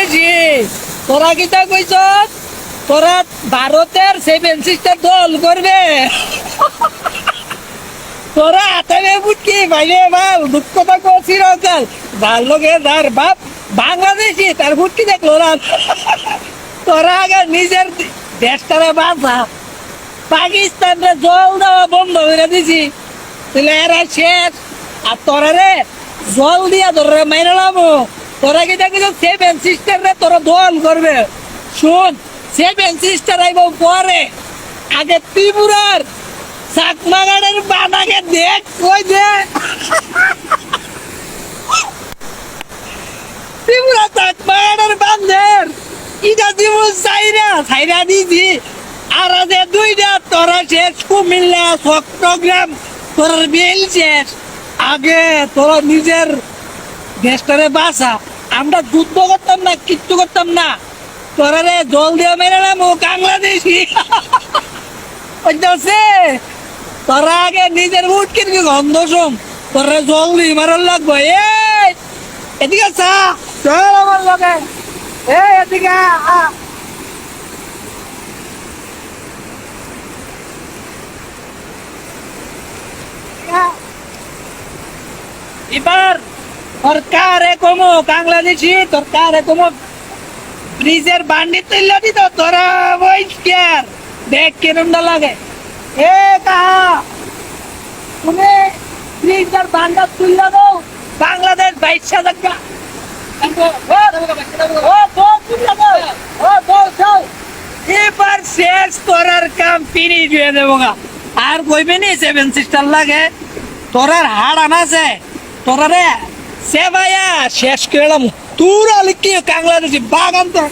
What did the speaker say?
বাংলাদেশি তোরা কি তা কইছ তোরা ভারতের সেভেন সিস্টার দল করবে। তোরা আতাবে বুটকি ভাইরে বাপ দুঃখ তো করছি রকাল ভালো লোকে তার বাপ বাংলাদেশি, তার বুটকি দেখল না। তোরা আগে নিজের দেশটারে বাঁচা। পাকিস্তানরে জল দেওয়া বন্ধ করে দিছি। তাহলে এরা শেষ। আর তোরা রে জল দিয়া তোরা মাইনে লামো। তোরা কি দেখি সেভেন সিস্টার রে তোরা দল করবে। শুন সেভেন সিস্টার আইব পরে। আগে ত্রিপুরার চাকমাগাড়ের বানাকে দেখ, কই দে। ত্রিপুরা চাকমাগাড়ের বান্ধের ইটা দিব চাইরা চাইরা দিছি। আর আছে দুইটা, তোরা শেষ। কুমিল্লা চট্টগ্রাম তোর বেল শেষ। আগে তোরা নিজের দেশটারে বাঁচা। আমরা যুদ্ধ করতাম না, কিচ্ছু করতাম না। তোরা রে জল দিয়ে মেরে ও বাংলাদেশি। বুঝতে তোরা আগে নিজের উঠ কিনবি গন্ধ শুন? তোরা জল দিয়ে মারার লাগবো। এই, এদিকে চা। চল আমার লগে। এই, এদিকে আ। এবার সরকারে কমো বাংলাদেশি সরকারে কমো ব্রিজের বান্ডি তুললে দিত, তোরা ওই কেয়ার দেখ কিরমটা লাগে। এ কাহা তুমি ব্রিজের বান্ডা তুললে দাও বাংলাদেশ বাইশ হাজার টাকা। ও দো ও দো দাও এবার শেষ করার কাম ফিনিশ হয়ে দেবো আর কইবে নি সেভেন সিস্টার লাগে। তোরার হাড় আনাছে তোরা রে সে ভাইয়া শেষ করলাম তুই আলি কি বাগান তো।